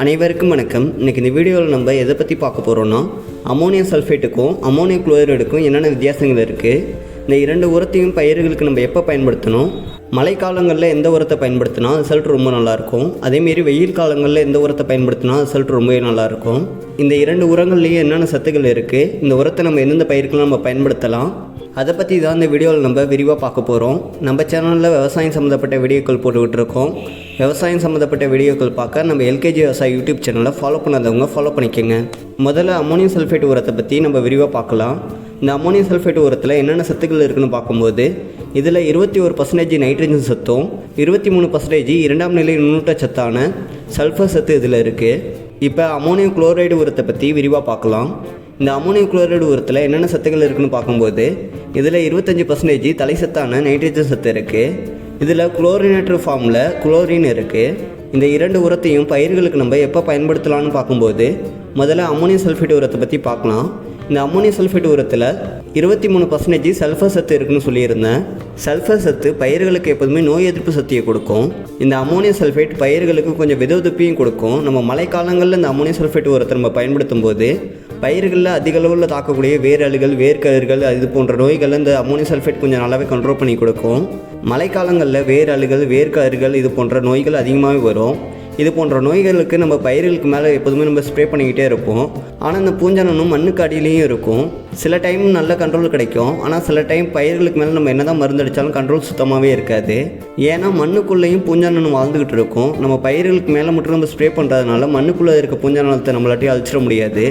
அனைவருக்கும் வணக்கம். இன்றைக்கி இந்த வீடியோவில் நம்ம எதை பற்றி பார்க்க போகிறோன்னா அமோனியம் சல்ஃபேட்டுக்கும் அமோனியம் குளோரைடுக்கும் என்னென்ன வித்தியாசங்கள் இருக்குது இந்த இரண்டு உரத்தையும் பயிர்களுக்கு நம்ம எப்போ பயன்படுத்தணும்? மழைக்காலங்களில் எந்த உரத்தை பயன்படுத்தினா ரிசல்ட் ரொம்ப நல்லாயிருக்கும். அதேமாரி வெயில் காலங்களில் எந்த உரத்தை பயன்படுத்தினா ரிசல்ட் ரொம்பவே நல்லாயிருக்கும். இந்த இரண்டு உரங்கள்லேயும் என்னென்ன சத்துக்கள் இருக்குது இந்த உரத்தை நம்ம எந்தெந்த பயிருக்கெல்லாம் நம்ம பயன்படுத்தலாம்? அதை பற்றி தான் இந்த வீடியோவில் நம்ம விரிவாக பார்க்க போகிறோம் நம்ம சேனலில் விவசாயம் சம்மந்தப்பட்ட வீடியோக்கள் போட்டுக்கிட்டு இருக்கோம் விவசாயம் சம்மந்தப்பட்ட வீடியோக்கள் பார்க்க நம்ம எல்கேஜி விவசாய யூடியூப் சேனலை ஃபாலோ பண்ணாதவங்க ஃபாலோ பண்ணிக்கோங்க. முதல்ல அமோனியம் சல்ஃபேட் உரத்தை பற்றி நம்ம விரிவாக பார்க்கலாம். இந்த அமோனியம் சல்ஃபேட் உரத்தில் என்னென்ன சத்துக்கள் இருக்குன்னு பார்க்கும்போது இதில் இருபத்தி ஒரு பர்சன்டேஜ் நைட்ரஜன் சத்தும் இருபத்தி மூணு பர்சன்டேஜ் இரண்டாம் நிலை நுண்ணூட்ட சத்தான சல்ஃபர் சத்து இதில் இருக்குது இப்போ அமோனியம் குளோரைடு உரத்தை பற்றி விரிவாக பார்க்கலாம். இந்த அமோனியம் குளோரைடு உரத்தில் என்னென்ன சத்துக்கள் இருக்குன்னு பார்க்கும்போது இதில் இருபத்தஞ்சி பர்சன்டேஜ் தலை சத்தான நைட்ரஜன் சத்து இருக்குது இதில் குளோரினேட்டர் ஃபார்மில் குளோரின் இருக்குது இந்த இரண்டு உரத்தையும் பயிர்களுக்கு நம்ம எப்போ பயன்படுத்தலாம்னு பார்க்கும்போது முதல்ல அமோனியம் சல்ஃபேட் உரத்தை பற்றி பார்க்கலாம். இந்த அமோனியம் சல்ஃபேட் உரத்தில் இருபத்தி மூணு பர்சன்டேஜ் சல்ஃபர் சத்து இருக்குன்னு சொல்லியிருந்தேன். சல்ஃபர் சத்து பயிர்களுக்கு எப்போதுமே நோய் எதிர்ப்பு சக்தியை கொடுக்கும். இந்த அமோனியம் சல்ஃபேட் பயிர்களுக்கு கொஞ்சம் விதவிதப்பையும் கொடுக்கும். நம்ம மழைக்காலங்களில் இந்த அமோனியம் சல்ஃபேட் உரத்தை நம்ம பயன்படுத்தும் போது பயிர்களில் அதிக அளவில் தாக்கக்கூடிய வேரழுகள் வேர்க்கழுகள் இது போன்ற நோய்கள் இந்த அமோனியம் சல்ஃபேட் கொஞ்சம் நல்லாவே கண்ட்ரோல் பண்ணி கொடுக்கும். மழைக்காலங்களில் வேரழுகள் வேர்க்கழுகள் இது போன்ற நோய்கள் அதிகமாகவே வரும். இது போன்ற நோய்களுக்கு நம்ம பயிர்களுக்கு மேலே எப்போதுமே நம்ம ஸ்ப்ரே பண்ணிக்கிட்டே இருப்போம். ஆனால் இந்த பூஞ்சானனும் மண்ணுக்கு அடியிலையும் இருக்கும். சில டைம் நல்ல கண்ட்ரோல் கிடைக்கும். ஆனால் சில டைம் பயிர்களுக்கு மேலே நம்ம என்ன தான் மருந்து அடித்தாலும் கண்ட்ரோல் சுத்தமாகவே இருக்காது. ஏன்னா மண்ணுக்குள்ளேயும் பூஞ்சானனும் வாழ்ந்துக்கிட்டு இருக்கும். நம்ம பயிர்களுக்கு மேலே மட்டும் நம்ம ஸ்ப்ரே பண்ணுறதுனால மண்ணுக்குள்ளே இருக்க பூஞ்சானத்தை நம்மளாட்டி அழிச்சிட முடியாது.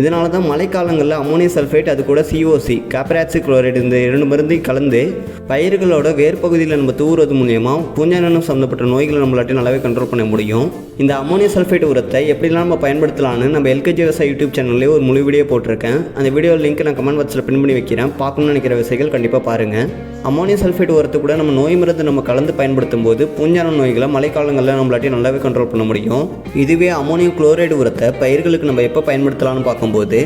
இதனால தான் மழைக்காலங்களில் அமோனியம் சல்ஃபேட் அது கூட சிஓசி காப்பராக்சி குளோரைடு இந்த இரண்டு மருந்தையும் கலந்து பயிர்களோட வேர் பகுதியில் நம்ம தூவுறது மூலியமாக பூஞ்சானம் சம்மந்தப்பட்ட நோய்களை நம்மளாட்டி நல்லாவே கண்ட்ரோல் பண்ண முடியும். இந்த அமோனியம் சல்ஃபேட் உரத்தை எப்படிலாம் நம்ம பயன்படுத்தலாம்னு நம்ம எல்கேஜி விவசாய யூடியூப் சேனல்லே ஒரு முழு வீடியோ போட்டிருக்கேன். அந்த வீடியோ லிங்க் நான் கமெண்ட் பாக்ஸில் பின் பண்ணி வைக்கிறேன். பார்க்கணும்னு நினைக்கிற விவசாயிகள் கண்டிப்பாக பாருங்கள் அமோனியம் சல்ஃபேட் உரத்தை கூட நம்ம நோய் மருந்து நம்ம கலந்து பயன்படுத்தும் போது பூஞ்சான நோய்களை மழைக்காலங்களில் நம்மளாட்டி நல்லாவே கண்ட்ரோல் பண்ண முடியும். இதுவே அமோனியம் குளோரைடு உரத்தை பயிர்களுக்கு நம்ம எப்போ பயன்படுத்தலாம்னு பார்க்கணும் பார்க்கும்போது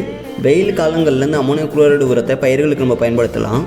வெயில் காலங்களில் இந்த அமோனியம் குளோரைடு உரத்தை பயிர்களுக்கு நம்ம பயன்படுத்தலாம்.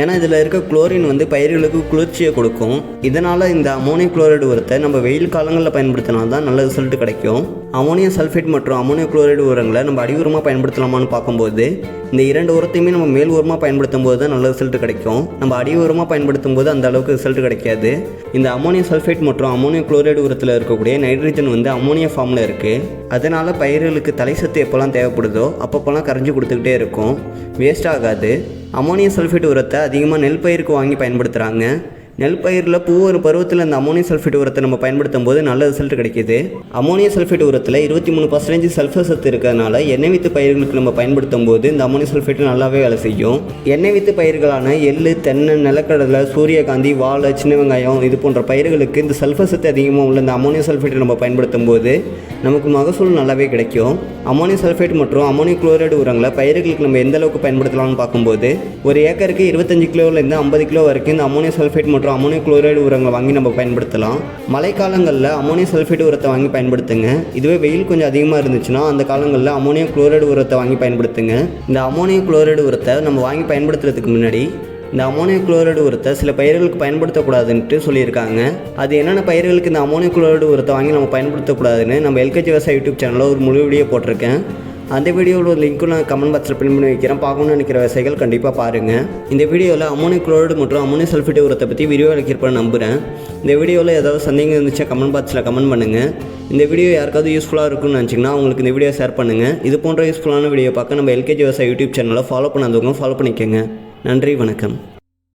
ஏன்னா இதில் இருக்க குளோரின் வந்து பயிர்களுக்கு குளிர்ச்சியை கொடுக்கும். இதனால் இந்த அமோனியம் குளோரைடு உரத்தை நம்ம வெயில் காலங்களில் பயன்படுத்தினா தான் நல்ல ரிசல்ட் கிடைக்கும். அமோனியம் சல்ஃபேட் மற்றும் அமோனியம் குளோரைடு உரங்களை நம்ம அடி உரமாக பயன்படுத்தலாமான்னு பார்க்கும்போது இந்த இரண்டு உரத்தையுமே நம்ம மேல் உரமாக பயன்படுத்தும் போது தான் நல்ல ரிசல்ட் கிடைக்கும். நம்ம அடி உரமாக பயன்படுத்தும் போது அந்த அளவுக்கு ரிசல்ட் கிடைக்காது. இந்த அமோனியம் சல்ஃபேட் மற்றும் அமோனியம் குளோரைடு உரத்தில் இருக்கக்கூடிய நைட்ரஜன் வந்து அமோனியா ஃபார்மில் இருக்குது அதனால் பயிர்களுக்கு தலை சத்து எப்போல்லாம் தேவைப்படுதோ அப்பப்போல்லாம் கரைஞ்சி கொடுத்துக்கிட்டே இருக்கும். வேஸ்ட் ஆகாது. அமோனியம் சல்ஃபேட் உரத்தை அதிகமாக நெல் பயிருக்கு வாங்கி பயன்படுத்துகிறாங்க நெல் பயிரில் பூவொரு பருவத்தில் இந்த அமோனியம் சல்ஃபேட் உரத்தை நம்ம பயன்படுத்தும் போது நல்ல ரிசல்ட் கிடைக்கிது. அமோனியம் சல்ஃபேட் உரத்தில் இருபத்தி மூணு பர்சன்டேஜ் சல்ஃபர் சத்து இருக்கிறதுனால எண்ணெய் வித்து பயிர்களுக்கு நம்ம பயன்படுத்தும் போது இந்த அமோனியம் சல்ஃபேட் நல்லாவே வேலை செய்யும். எண்ணெய் வித்து பயிர்களான எள்ளு தென்னை நிலக்கடலை சூரியகாந்தி வாழை சின்ன வெங்காயம் இது போன்ற பயிர்களுக்கு இந்த சல்ஃபர் சத்து அதிகமாக உள்ள இந்த அமோனியம் சல்ஃபேட்டை நம்ம பயன்படுத்தும் போது நமக்கு மகசூல் நல்லாவே கிடைக்கும். அமோனியம் சல்ஃபேட் மற்றும் அமோனியம் குளோரைடு உரங்களை பயிர்களுக்கு நம்ம எந்த அளவுக்கு பயன்படுத்தலாம்னு பார்க்கும்போது ஒரு ஏக்கருக்கு இருபத்தஞ்சு கிலோலேருந்து ஐம்பது கிலோ வரைக்கும் இந்த அமோனியம் சல்ஃபேட் மற்றும் அமோனியம் குளோரைடு உரங்களை வாங்கி நம்ம பயன்படுத்தலாம். மழைக்காலங்களில் அமோனியம் சல்ஃபேட் உரத்தை வாங்கி பயன்படுத்துங்க. இதுவே வெயில் கொஞ்சம் அதிகமாக இருந்துச்சுன்னா அந்த காலங்களில் அமோனியம் குளோரைடு உரத்தை வாங்கி பயன்படுத்துங்க. இந்த அமோனியம் குளோரைடு உரத்தை நம்ம வாங்கி பயன்படுத்துறதுக்கு முன்னாடி இந்த அமோனியம் குளோரைடு உரத்தை சில பயிர்களுக்கு பயன்படுத்தக்கூடாதுன்ட்டு சொல்லியிருக்காங்க. அது என்னென்ன பயிர்களுக்கு இந்த அமோனியம் குளோரைடு உரத்தை வாங்கி நம்ம பயன்படுத்தக்கூடாதுன்னு நம்ம எல்கேஜி விவசாய யூடியூப் சேனலில் ஒரு முழு வீடியோ போட்டிருக்கேன். அந்த வீடியோவில் ஒரு லிங்க்கும் நான் கமெண்ட் பாக்ஸில் பின் பண்ணி வைக்கிறேன். பார்க்கணும்னு நினைக்கிற விவசாயிகள் கண்டிப்பாக பாருங்கள் இந்த வீடியோவில் அமோனியம் குளோரைடு மற்றும் அமோனியம் சல்ஃபேட் உரத்தை பற்றி வீடியோ வைக்கிறப்ப நம்புகிறேன் இந்த வீடியோவில் ஏதாவது சந்தேகம் இருந்துச்சா கமெண்ட் பாக்ஸில் கமெண்ட் பண்ணுங்கள் இந்த வீடியோ யாருக்காவது யூஸ்ஃபுல்லாக இருக்கும்னு நினச்சிங்கன்னா உங்களுக்கு இந்த வீடியோ ஷேர் பண்ணுங்கள் இது போன்ற யூஸ்ஃபுல்லான வீடியோ பார்க்க நம்ம எல்கேஜி விவசாய யூடியூப் சேனலை ஃபாலோ பண்ணாதவங்க ஃபாலோ பண்ணிக்கோங்க. நன்றி வணக்கம்.